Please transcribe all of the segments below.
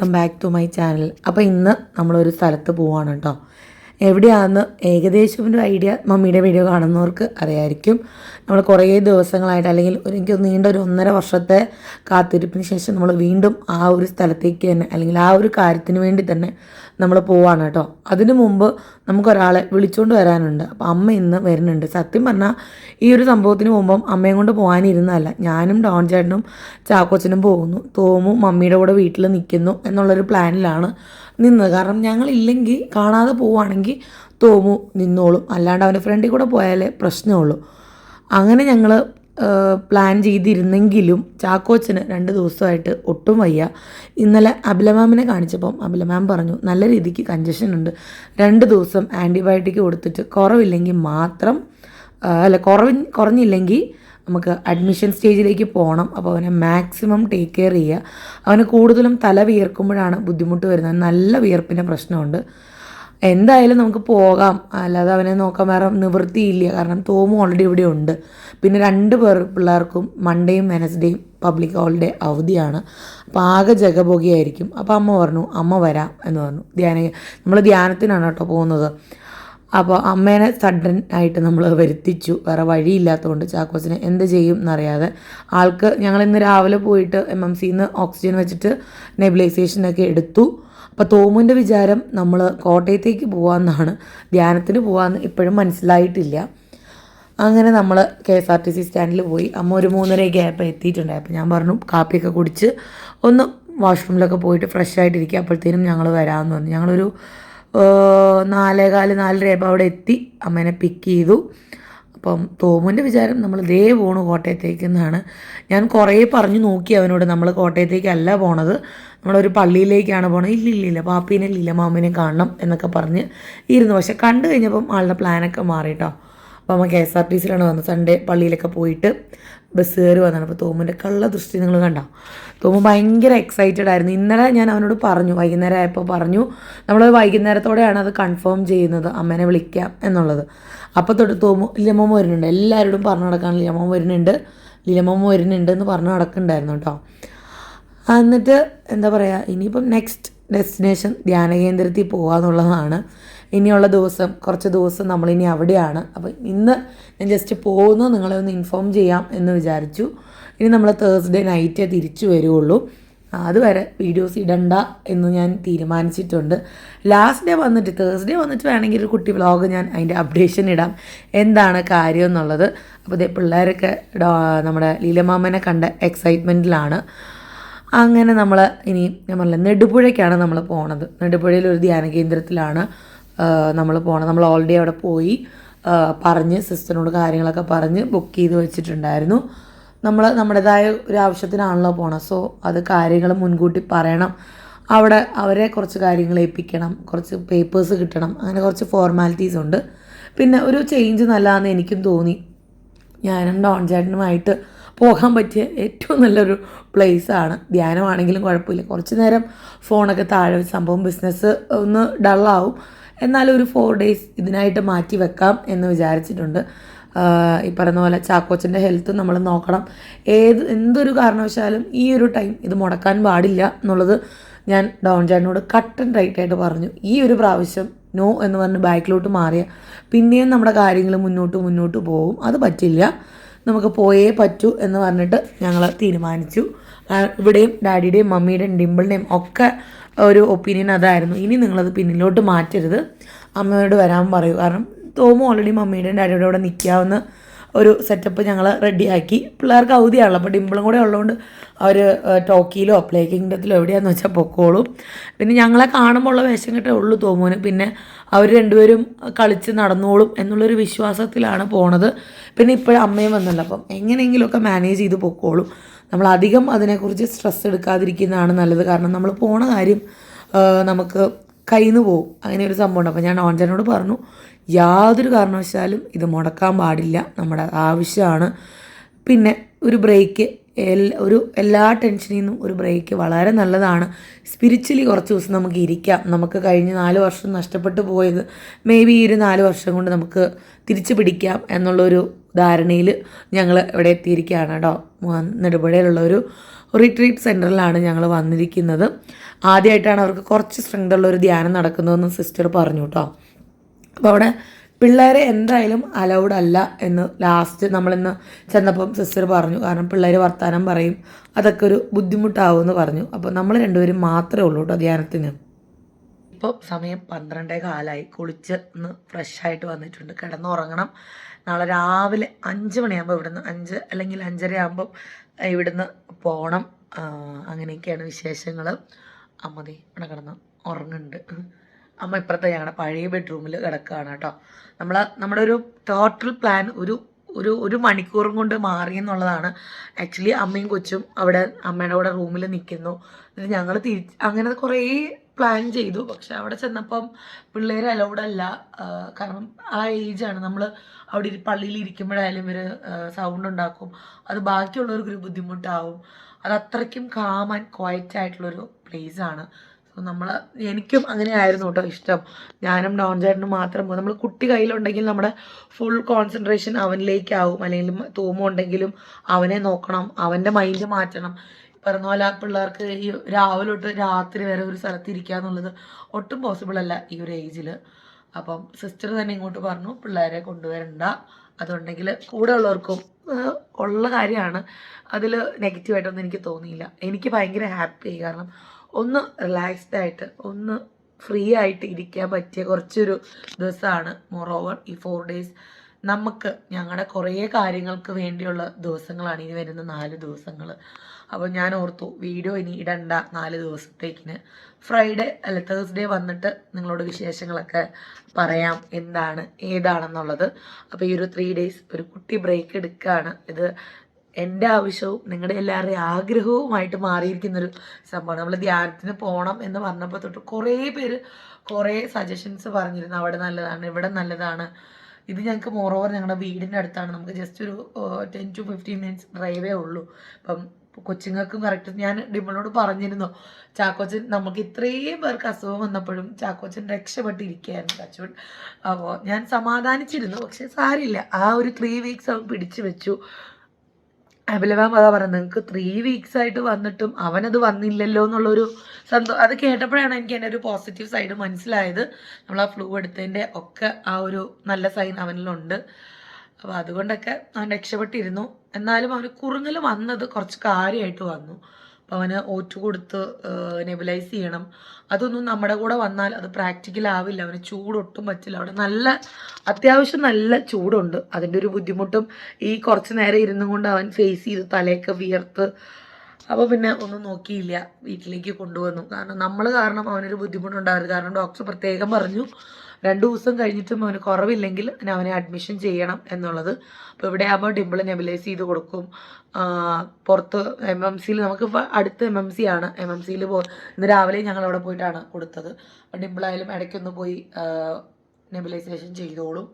Welcome back to my channel. അപ്പോൾ ഇന്ന് നമ്മളൊരു സ്ഥലത്ത് പോവാണ് കേട്ടോ എവിടെയാണെന്ന് ഏകദേശം ഒരു ഐഡിയ മമ്മിയുടെ വീഡിയോ കാണുന്നവർക്ക് അറിയായിരിക്കും. നമ്മൾ കുറേ ദിവസങ്ങളായിട്ട് അല്ലെങ്കിൽ എനിക്ക് നീണ്ട ഒരു ഒന്നര വർഷത്തെ കാത്തിരിപ്പിന് ശേഷം നമ്മൾ വീണ്ടും ആ ഒരു സ്ഥലത്തേക്ക് തന്നെ അല്ലെങ്കിൽ ആ ഒരു കാര്യത്തിന് വേണ്ടി തന്നെ നമ്മൾ പോവാണ് കേട്ടോ. അതിനു മുമ്പ് നമുക്കൊരാളെ വിളിച്ചുകൊണ്ട് വരാനുണ്ട്. അപ്പോൾ അമ്മ ഇന്ന് വരുന്നുണ്ട്. സത്യം പറഞ്ഞാൽ ഈ ഒരു സംഭവത്തിന് മുമ്പും അമ്മയും കൊണ്ട് പോകാനിരുന്നതല്ല ഞാനും ഡോൺ ചേട്ടനും ചാക്കോച്ചനും പോകുന്നു. തോമും മമ്മിയുടെ കൂടെ വീട്ടിൽ നിൽക്കുന്നു എന്നുള്ളൊരു പ്ലാനിലാണ് നിന്നത്. കാരണം ഞങ്ങളില്ലെങ്കിൽ കാണാതെ പോവുകയാണെങ്കിൽ തോമു നിന്നോളും. അല്ലാണ്ട് അവന്റെ ഫ്രണ്ടിൽ കൂടെ പോയാലേ പ്രശ്നമുള്ളൂ. അങ്ങനെ ഞങ്ങൾ പ്ലാൻ ചെയ്തിരുന്നെങ്കിലും ചാക്കോച്ചന് രണ്ട് ദിവസമായിട്ട് ഒട്ടും വയ്യ. ഇന്നലെ അബിലമാമിനെ കാണിച്ചപ്പം അബിലമാം പറഞ്ഞു നല്ല രീതിക്ക് കഞ്ചഷൻ ഉണ്ട്. രണ്ട് ദിവസം ആന്റിബയോട്ടിക് കൊടുത്തിട്ട് കുറവില്ലെങ്കിൽ മാത്രം അല്ല കുറവ് കുറഞ്ഞില്ലെങ്കിൽ നമുക്ക് അഡ്മിഷൻ സ്റ്റേജിലേക്ക് പോകണം അപ്പോൾ അവനെ മാക്സിമം ടേക്ക് കെയർ ചെയ്യുക. അവന് കൂടുതലും തല വിയർക്കുമ്പോഴാണ് ബുദ്ധിമുട്ട് വരുന്നത്. നല്ല വിയർപ്പിന്റെ പ്രശ്നമുണ്ട്. എന്തായാലും നമുക്ക് പോകാം. അല്ലാതെ അവനെ നോക്കാൻ വേറെ നിവൃത്തിയില്ല. കാരണം തോമു ഓൾറെഡി ഇവിടെ ഉണ്ട്. പിന്നെ രണ്ട് പേർ പിള്ളേർക്കും മൺഡേയും വെനസ്ഡേയും പബ്ലിക് ഹോളിഡേ അവധിയാണ്. അപ്പോൾ ആകെ ജഗബോഗിയായിരിക്കും. അപ്പോൾ അമ്മ പറഞ്ഞു അമ്മ വരാം എന്ന് പറഞ്ഞു. ധ്യാന നമ്മൾ ധ്യാനത്തിനാണ് കേട്ടോ പോകുന്നത്. അപ്പോൾ അമ്മേനെ സഡൻ ആയിട്ട് നമ്മൾ വരുത്തിച്ചു. വേറെ വഴിയില്ലാത്തതുകൊണ്ട് ചാക്കോസിനെ എന്ത് ചെയ്യും എന്നറിയാതെ ആൾക്ക് ഞങ്ങൾ ഇന്ന് രാവിലെ പോയിട്ട് എം എം സിന്ന് ഓക്സിജൻ വെച്ചിട്ട് നെബിലൈസേഷനൊക്കെ എടുത്തു. അപ്പോൾ തോമുവിന്റെ വിചാരം നമ്മൾ കോട്ടയത്തേക്ക് പോകാമെന്നാണ് ധ്യാനത്തിന് പോകാമെന്ന് ഇപ്പോഴും മനസ്സിലായിട്ടില്ല. അങ്ങനെ നമ്മൾ K S R T C സ്റ്റാൻഡിൽ പോയി. അമ്മ ഒരു മൂന്നരയൊക്കെ ആയപ്പോൾ എത്തിയിട്ടുണ്ടായി അപ്പോൾ ഞാൻ പറഞ്ഞു കാപ്പിയൊക്കെ കുടിച്ച് ഒന്ന് വാഷ്റൂമിലൊക്കെ പോയിട്ട് ഫ്രഷ് ആയിട്ടിരിക്കുക അപ്പോഴത്തേനും ഞങ്ങൾ വരാമെന്ന് പറഞ്ഞു. ഞങ്ങളൊരു നാലേകാൽ നാലര ആയപ്പോൾ അവിടെ എത്തി. അമ്മേനെ പിക്ക് ചെയ്തു. അപ്പം തോമുവിന്റെ വിചാരം നമ്മൾ ദേ പോണു കോട്ടയത്തേക്ക് എന്നാണ് ഞാൻ കുറേ പറഞ്ഞു നോക്കി അവനോട്. നമ്മൾ കോട്ടയത്തേക്കല്ല പോണത്. നമ്മളൊരു പള്ളിയിലേക്കാണ് പോകണത് ഇല്ല ഇല്ല ഇല്ല. പാപ്പീനെ ഇല്ല മാമിനെ കാണണം എന്നൊക്കെ പറഞ്ഞ് ഇരുന്നു. പക്ഷെ കണ്ടു കഴിഞ്ഞപ്പം ആളുടെ പ്ലാനൊക്കെ മാറിയിട്ടോ അപ്പോൾ അമ്മ കെ എസ് ആർ ടി സിയിലാണ് വന്നത്. സൺഡേ പള്ളിയിലൊക്കെ പോയിട്ട് ബസ് കയറി വന്നതാണ്. അപ്പോൾ തോമിന്റെ കള്ള ദൃഷ്ടി നിങ്ങൾ കണ്ട? തോമു ഭയങ്കര എക്സൈറ്റഡ് ആയിരുന്നു. ഇന്നലെ ഞാൻ അവനോട് പറഞ്ഞു വൈകുന്നേരം ആയപ്പോൾ പറഞ്ഞു നമ്മൾ വൈകുന്നേരത്തോടെയാണ് അത് കൺഫേം ചെയ്യുന്നത്. അമ്മേനെ വിളിക്കാം എന്നുള്ളത്. അപ്പോൾ തൊട്ട് തോമു ലിയമോമ വരുന്നുണ്ട്. എല്ലാവരോടും പറഞ്ഞു നടക്കാൻ ലിയമോമ വരുന്നുണ്ട്. ലിയമോമ വരുന്നുണ്ട് എന്ന് പറഞ്ഞു നടക്കുന്നുണ്ടായിരുന്നു കേട്ടോ. എന്നിട്ട് എന്താ പറയുക ഇനിയിപ്പം നെക്സ്റ്റ് ഡെസ്റ്റിനേഷൻ ധ്യാന കേന്ദ്രത്തിൽ പോകുക എന്നുള്ളതാണ്. ഇനിയുള്ള ദിവസം കുറച്ച് ദിവസം നമ്മളിനി അവിടെയാണ്. അപ്പോൾ ഇന്ന് ഞാൻ ജസ്റ്റ് പോകുന്നു നിങ്ങളെ ഒന്ന് ഇൻഫോം ചെയ്യാം എന്ന് വിചാരിച്ചു. ഇനി നമ്മൾ തേഴ്സ്ഡേ നൈറ്റേ തിരിച്ചു വരുള്ളൂ അതുവരെ വീഡിയോസ് ഇടണ്ട എന്ന് ഞാൻ തീരുമാനിച്ചിട്ടുണ്ട്. ലാസ്റ്റ് ഡേ വന്നിട്ട് തേഴ്സ്ഡേ വന്നിട്ട് വേണമെങ്കിൽ ഒരു കുട്ടി വ്ളോഗ് ഞാൻ അതിന്റെ അപ്ഡേഷൻ ഇടാം. എന്താണ് കാര്യം എന്നുള്ളത്. അപ്പോൾ ഇതേ പിള്ളേരൊക്കെ നമ്മുടെ ലീലമാമനെ കണ്ട എക്സൈറ്റ്മെന്റിലാണ് അങ്ങനെ നമ്മൾ ഇനി ഞാൻ പറഞ്ഞില്ല നെടുപുഴയ്ക്കാണ് നമ്മൾ പോണത്. നെടുപുഴയിൽ ഒരു ധ്യാന കേന്ദ്രത്തിലാണ് നമ്മൾ പോണത്. നമ്മൾ ഓൾറെഡി അവിടെ പോയി പറഞ്ഞ് സിസ്റ്ററിനോട് കാര്യങ്ങളൊക്കെ പറഞ്ഞ് ബുക്ക് ചെയ്ത് വെച്ചിട്ടുണ്ടായിരുന്നു. നമ്മൾ നമ്മുടേതായ ഒരു ആവശ്യത്തിനാണല്ലോ പോണത്. സോ അത് കാര്യങ്ങൾ മുൻകൂട്ടി പറയണം. അവിടെ അവരെ കുറച്ച് കാര്യങ്ങൾ ഏൽപ്പിക്കണം. കുറച്ച് പേപ്പേഴ്സ് കിട്ടണം. അങ്ങനെ കുറച്ച് ഫോർമാലിറ്റീസ് ഉണ്ട്. പിന്നെ ഒരു ചേഞ്ച് നല്ലതാണെന്ന് എനിക്കും തോന്നി. ഞാനും ഡോൺ ചേട്ടനുമായിട്ട് പോകാൻ പറ്റിയ ഏറ്റവും നല്ലൊരു പ്ലേസാണ് ധ്യാനമാണെങ്കിലും കുഴപ്പമില്ല. കുറച്ച് നേരം ഫോണൊക്കെ താഴെ സംഭവം ബിസിനസ് ഒന്ന് ഡള്ളാവും എന്നാലും ഒരു ഫോർ ഡേയ്സ് ഇതിനായിട്ട് മാറ്റി വെക്കാം എന്ന് വിചാരിച്ചിട്ടുണ്ട്. ഈ പറയുന്ന പോലെ ചാക്കോച്ചന്റെ ഹെൽത്ത് നമ്മൾ നോക്കണം. ഏത് എന്തൊരു കാരണവശാലും ഈ ഒരു ടൈം ഇത് മുടക്കാൻ പാടില്ല എന്നുള്ളത് ഞാൻ ഡോൺ ആൻഡ് റൈറ്റ് ആയിട്ട് പറഞ്ഞു. ഈ ഒരു പ്രാവശ്യം നോ എന്ന് പറഞ്ഞ് ബാക്കിലോട്ട് മാറിയ പിന്നെയും നമ്മുടെ കാര്യങ്ങൾ മുന്നോട്ട് മുന്നോട്ട് പോകും. അത് പറ്റില്ല. നമുക്ക് പോയേ പറ്റൂ എന്ന് പറഞ്ഞിട്ട് ഞങ്ങൾ തീരുമാനിച്ചു. ഇവിടെയും ഡാഡിയുടെയും മമ്മിയുടെയും ഡിമ്പിളിന്റെയും ഒക്കെ ഒരു ഒപ്പീനിയൻ അതായിരുന്നു. ഇനി നിങ്ങളത് പിന്നിലോട്ട് മാറ്റരുത്. അമ്മയോട് വരാൻ പറയൂ. കാരണം തോമു ഓൾറെഡി മമ്മിയുടെയും ഡാഡിയുടെ കൂടെ നിൽക്കാവുന്ന ഒരു സെറ്റപ്പ് ഞങ്ങൾ റെഡിയാക്കി പിള്ളേർക്ക് അവധിയാണല്ലോ അപ്പോൾ ഡിമ്പിളും കൂടെ ഉള്ളതുകൊണ്ട് അവർ ടോക്കിയിലോ പ്ലേ കിങ്ഡത്തിലോ എവിടെയാണെന്ന് വെച്ചാൽ പൊക്കോളും. പിന്നെ ഞങ്ങളെ കാണുമ്പോൾ ഉള്ള വേഷം കിട്ടേ ഉള്ളൂ തോമൂന്. പിന്നെ അവർ രണ്ടുപേരും കളിച്ച് നടന്നോളും എന്നുള്ളൊരു വിശ്വാസത്തിലാണ് പോണത്. പിന്നെ ഇപ്പോഴും അമ്മയും വന്നല്ലോ. അപ്പം എങ്ങനെയെങ്കിലുമൊക്കെ മാനേജ് ചെയ്ത് പൊക്കോളും. നമ്മൾ അധികം അതിനെക്കുറിച്ച് സ്ട്രെസ് എടുക്കാതിരിക്കുന്നതാണ് നല്ലത്. കാരണം നമ്മൾ പോണ കാര്യം നമുക്ക് കയ്യിൽ നിന്ന് പോകും അങ്ങനെ ഒരു സംഭവം ഉണ്ട് അപ്പോൾ ഞാൻ ഓൺജനോട് പറഞ്ഞു യാതൊരു കാരണവശാലും ഇത് മുടക്കാൻ പാടില്ല. നമ്മുടെ ആവശ്യമാണ്. പിന്നെ ഒരു ബ്രേക്ക് ഒരു എല്ലാ ടെൻഷനിൽ നിന്നും ഒരു ബ്രേക്ക് വളരെ നല്ലതാണ്. സ്പിരിച്വലി കുറച്ച് ദിവസം നമുക്ക് ഇരിക്കാം. നമുക്ക് കഴിഞ്ഞ നാല് വർഷം നഷ്ടപ്പെട്ടു പോയത് മേ ബി ഈ ഒരു നാല് വർഷം കൊണ്ട് നമുക്ക് തിരിച്ചു പിടിക്കാം എന്നുള്ളൊരു ധാരണയിൽ ഞങ്ങൾ ഇവിടെ എത്തിയിരിക്കുകയാണ് കേട്ടോ. നെടുപുഴയിലുള്ളൊരു റിട്രീറ്റ് സെന്ററിലാണ് ഞങ്ങൾ വന്നിരിക്കുന്നത്. ആദ്യമായിട്ടാണ് അവർക്ക് കുറച്ച് സ്ട്രെങ്ത് ഉള്ള ഒരു ധ്യാനം നടക്കുന്നതെന്ന് സിസ്റ്റർ പറഞ്ഞു കേട്ടോ അപ്പോൾ അവിടെ പിള്ളേരെ എന്തായാലും അലൗഡ് അല്ല എന്ന് ലാസ്റ്റ് നമ്മളിന്ന് ചെന്നപ്പം സിസ്റ്റർ പറഞ്ഞു. കാരണം പിള്ളേർ വർത്തമാനം പറയും. അതൊക്കെ ഒരു ബുദ്ധിമുട്ടാവുമെന്ന് പറഞ്ഞു. അപ്പോൾ നമ്മൾ രണ്ടുപേരും മാത്രമേ ഉള്ളൂ കേട്ടോ ധ്യാനത്തിന്. ഇപ്പോൾ സമയം പന്ത്രണ്ടേ കാലായി. കുളിച്ച് ഒന്ന് ഫ്രഷായിട്ട് വന്നിട്ടുണ്ട്. കിടന്നുറങ്ങണം. നാളെ രാവിലെ അഞ്ച് മണിയാകുമ്പോൾ ഇവിടുന്ന് അഞ്ച് അല്ലെങ്കിൽ അഞ്ചര ആകുമ്പോൾ ഇവിടുന്ന് പോകണം അങ്ങനെയൊക്കെയാണ് വിശേഷങ്ങൾ അമ്മതി ഇവിടെ കിടന്ന് ഉറങ്ങുന്നുണ്ട്. അമ്മ ഇപ്പുറത്തെ ഞങ്ങളുടെ പഴയ ബെഡ്റൂമിൽ കിടക്കുകയാണ് കേട്ടോ. നമ്മൾ നമ്മുടെ ഒരു ടോട്ടൽ പ്ലാൻ ഒരു ഒരു ഒരു മണിക്കൂറും കൊണ്ട് മാറി എന്നുള്ളതാണ്. ആക്ച്വലി അമ്മയും കൊച്ചും അവിടെ അമ്മയുടെ കൂടെ റൂമിൽ നിൽക്കുന്നു എന്നിട്ട് ഞങ്ങൾ തിരിച്ച് അങ്ങനെ കുറേ പ്ലാൻ ചെയ്തു. പക്ഷെ അവിടെ ചെന്നപ്പം പിള്ളേർ അലൗഡ് അല്ല. കാരണം ആ ഏജാണ് നമ്മൾ അവിടെ പള്ളിയിൽ ഇരിക്കുമ്പോഴായാലും ഇവർ സൗണ്ട് ഉണ്ടാക്കും. അത് ബാക്കിയുള്ളവർക്ക് ഒരു ബുദ്ധിമുട്ടാവും. അത് അത്രയ്ക്കും കാം ആൻഡ് ക്വയറ്റ് ആയിട്ടുള്ളൊരു പ്ലേസ് ആണ്. സോ നമ്മൾ എനിക്കും അങ്ങനെ ആയിരുന്നു കേട്ടോ ഇഷ്ടം. ഞാനും ഡോൺ ചേട്ടനും മാത്രം പോകും. നമ്മൾ കുട്ടി കയ്യിലുണ്ടെങ്കിൽ നമ്മുടെ ഫുൾ കോൺസെൻട്രേഷൻ അവനിലേക്കാവും. അല്ലെങ്കിൽ തൂമുണ്ടെങ്കിലും അവനെ നോക്കണം. അവന്റെ മൈൻഡ് മാറ്റണം. പറഞ്ഞ പോലെ ആ പിള്ളേർക്ക് ഈ രാവിലെ തൊട്ട് രാത്രി വരെ ഒരു സ്ഥലത്ത് ഇരിക്കുക എന്നുള്ളത് ഒട്ടും പോസിബിൾ അല്ല ഈ ഒരു ഏജിൽ അപ്പം സിസ്റ്റർ തന്നെ ഇങ്ങോട്ട് പറഞ്ഞു പിള്ളേരെ കൊണ്ടുവരണ്ട. അതുണ്ടെങ്കിൽ കൂടെ ഉള്ളവർക്കും ഉള്ള കാര്യമാണ്. അതിൽ നെഗറ്റീവായിട്ടൊന്നും എനിക്ക് തോന്നിയില്ല. എനിക്ക് ഭയങ്കര ഹാപ്പി കാരണം ഒന്ന് റിലാക്സ്ഡ് ആയിട്ട് ഒന്ന് ഫ്രീ ആയിട്ട് ഇരിക്കാൻ പറ്റിയ കുറച്ചൊരു ദിവസമാണ് മോറോവർ ഈ ഫോർ ഡേയ്സ് നമുക്ക് ഞങ്ങളുടെ കുറേ കാര്യങ്ങൾക്ക് വേണ്ടിയുള്ള ദിവസങ്ങളാണ് ഇനി വരുന്ന നാല് ദിവസങ്ങൾ അപ്പോൾ ഞാൻ ഓർത്തു വീഡിയോ ഇനി ഇടണ്ട നാല് ദിവസത്തേക്കിന്. ഫ്രൈഡേ അല്ല തേഴ്സ്ഡേ വന്നിട്ട് നിങ്ങളോട് വിശേഷങ്ങളൊക്കെ പറയാം എന്താണ് ഏതാണെന്നുള്ളത്. അപ്പോൾ ഈ ഒരു ത്രീ ഡേയ്സ് ഒരു കുട്ടി ബ്രേക്ക് എടുക്കുകയാണ് ഇത് എന്റെ ആവശ്യവും നിങ്ങളുടെ എല്ലാവരുടെയും ആഗ്രഹവുമായിട്ട് മാറിയിരിക്കുന്നൊരു സംഭവമാണ്. നമ്മൾ ധ്യാനത്തിന് പോകണം എന്ന് പറഞ്ഞപ്പോൾ തൊട്ട് കുറേ പേര് കുറേ സജഷൻസ് പറഞ്ഞിരുന്നു. അവിടെ നല്ലതാണ് ഇവിടെ നല്ലതാണ് ഇത് ഞങ്ങൾക്ക് മോറോവർ ഞങ്ങളുടെ വീടിന്റെ അടുത്താണ്. നമുക്ക് ജസ്റ്റ് ഒരു ടെൻ ടു ഫിഫ്റ്റീൻ മിനിറ്റ്സ് ഡ്രൈവേ ഉള്ളൂ. അപ്പം കൊച്ചുങ്ങൾക്കും കറക്റ്റ് ഞാൻ ഡിമ്മളോട് പറഞ്ഞിരുന്നു ചാക്കോച്ചൻ നമുക്ക് ഇത്രയും പേർക്ക് അസുഖം വന്നപ്പോഴും ചാക്കോച്ചൻ രക്ഷപ്പെട്ടിരിക്കുകയായിരുന്നു കച്ചോൺ അപ്പോൾ ഞാൻ സമാധാനിച്ചിരുന്നു പക്ഷേ സാരില്ല. ആ ഒരു ത്രീ വീക്സ് അവൻ പിടിച്ചു വെച്ചു. അഭിലവാം അതാ പറയുന്നത് നിങ്ങൾക്ക് ത്രീ വീക്സ് ആയിട്ട് വന്നിട്ടും അവനത് വന്നില്ലല്ലോ എന്നുള്ളൊരു സന്തോഷം അത് കേട്ടപ്പോഴാണ് എനിക്ക് എന്റെ ഒരു പോസിറ്റീവ് സൈഡ് മനസ്സിലായത്. നമ്മൾ ആ ഫ്ലൂ എടുത്തതിന്റെ ഒക്കെ ആ ഒരു നല്ല സൈൻ അവനിലുണ്ട്. അപ്പോൾ അതുകൊണ്ടൊക്കെ അവൻ രക്ഷപ്പെട്ടിരുന്നു. എന്നാലും അവന് കുറുങ്ങൽ വന്നത് കുറച്ച് കാര്യമായിട്ട് വന്നു. അവന് ഓറ്റ് കൊടുത്ത് നെബിലൈസ് ചെയ്യണം. അതൊന്നും നമ്മുടെ കൂടെ വന്നാൽ അത് പ്രാക്ടിക്കൽ ആവില്ല. അവന് ചൂടൊട്ടും പറ്റില്ല. അവിടെ നല്ല അത്യാവശ്യം നല്ല ചൂടുണ്ട്. അതിന്റെ ഒരു ബുദ്ധിമുട്ടും ഈ കുറച്ച് നേരം ഇരുന്നും കൊണ്ട് അവൻ ഫേസ് ചെയ്ത് തലയൊക്കെ വിയർത്ത്. അപ്പോൾ പിന്നെ ഒന്നും നോക്കിയില്ല. വീട്ടിലേക്ക് കൊണ്ടുവന്നു. കാരണം നമ്മൾ കാരണം അവനൊരു ബുദ്ധിമുട്ടുണ്ടായിരുന്നു. കാരണം ഡോക്ടർ പ്രത്യേകം പറഞ്ഞു. രണ്ട് ദിവസം കഴിഞ്ഞിട്ടും അവന് കുറവില്ലെങ്കിൽ ഞാൻ അവനെ അഡ്മിഷൻ ചെയ്യണം എന്നുള്ളത്. അപ്പോൾ ഇവിടെ ആകുമ്പോൾ ഡിമ്പിൾ നെബിലൈസ് ചെയ്ത് കൊടുക്കും. പുറത്ത് എം എം സിയിൽ നമുക്ക് അടുത്ത് എം എം സി ആണ്. എം എം സിയിൽ പോ ഇന്ന് രാവിലെ ഞങ്ങൾ അവിടെ പോയിട്ടാണ് കൊടുത്തത്. അപ്പോൾ ഡിമ്പിളായാലും ഇടയ്ക്കൊന്ന് പോയി നെബിലൈസേഷൻ ചെയ്തോളും.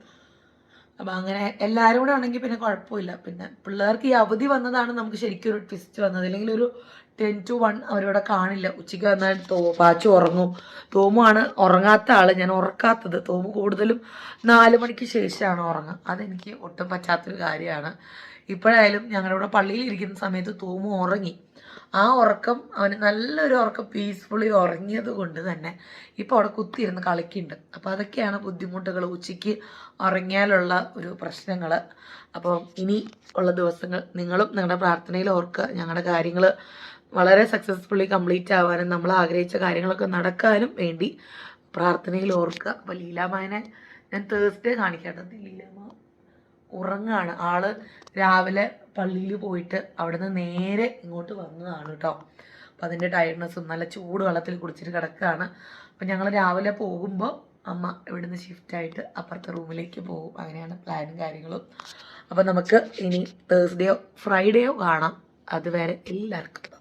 അപ്പം അങ്ങനെ എല്ലാവരും കൂടെ ആണെങ്കിൽ പിന്നെ കുഴപ്പമില്ല. പിന്നെ പിള്ളേർക്ക് ഈ അവധി വന്നതാണ് നമുക്ക് ശരിക്കും ഒരു ട്വിസ്റ്റ് വന്നത്. അല്ലെങ്കിൽ ഒരു ടെൻ ടു വൺ അവരിവിടെ കാണില്ല. ഉച്ചയ്ക്ക് വന്നാൽ തോ പാച്ചു ഉറങ്ങും. തോമുമാണ് ഉറങ്ങാത്ത ആൾ ഞാൻ ഉറക്കാത്തത്. തോമു കൂടുതലും നാല് മണിക്ക് ശേഷമാണ് ഉറങ്ങുക. അതെനിക്ക് ഒട്ടും പറ്റാത്തൊരു കാര്യമാണ്. ഇപ്പോഴായാലും ഞങ്ങളുടെ ഇവിടെ പള്ളിയിൽ ഇരിക്കുന്ന സമയത്ത് തോമു ഉറങ്ങി. ആ ഉറക്കം അവന് നല്ലൊരു ഉറക്കം പീസ്ഫുള്ളി ഉറങ്ങിയത് കൊണ്ട് തന്നെ ഇപ്പോൾ അവിടെ കുത്തിയിരുന്ന് കളിക്കുന്നുണ്ട്. അപ്പോൾ അതൊക്കെയാണ് ബുദ്ധിമുട്ടുകൾ ഉച്ചയ്ക്ക് ഉറങ്ങിയാലുള്ള ഒരു പ്രശ്നങ്ങൾ അപ്പോൾ ഇനി ഉള്ള ദിവസങ്ങൾ നിങ്ങളും നിങ്ങളുടെ പ്രാർത്ഥനയിൽ ഓർക്കുക. ഞങ്ങളുടെ കാര്യങ്ങൾ വളരെ സക്സസ്ഫുള്ളി കംപ്ലീറ്റ് ആവാനും നമ്മൾ ആഗ്രഹിച്ച കാര്യങ്ങളൊക്കെ നടക്കാനും വേണ്ടി പ്രാർത്ഥനയിൽ ഓർക്കുക. അപ്പോൾ ലീലാമായനെ ഞാൻ തേഴ്സ്ഡേ കാണിക്കാട്ടോ ലീലാമ ഉറങ്ങാണ്. ആൾ രാവിലെ പള്ളിയിൽ പോയിട്ട് അവിടുന്ന് നേരെ ഇങ്ങോട്ട് വന്നതാണ് കേട്ടോ. അപ്പം അതിന്റെ ടയർഡ്നെസ്സും നല്ല ചൂട് വെള്ളത്തിൽ കുടിച്ചിട്ട് കിടക്കുകയാണ്. അപ്പം ഞങ്ങൾ രാവിലെ പോകുമ്പോൾ അമ്മ ഇവിടുന്ന് ഷിഫ്റ്റായിട്ട് അപ്പുറത്തെ റൂമിലേക്ക് പോകും. അങ്ങനെയാണ് പ്ലാനും കാര്യങ്ങളും. അപ്പം നമുക്ക് ഇനി തേഴ്സ്ഡേയോ ഫ്രൈഡേയോ കാണാം. അതുവരെ എല്ലാവർക്കും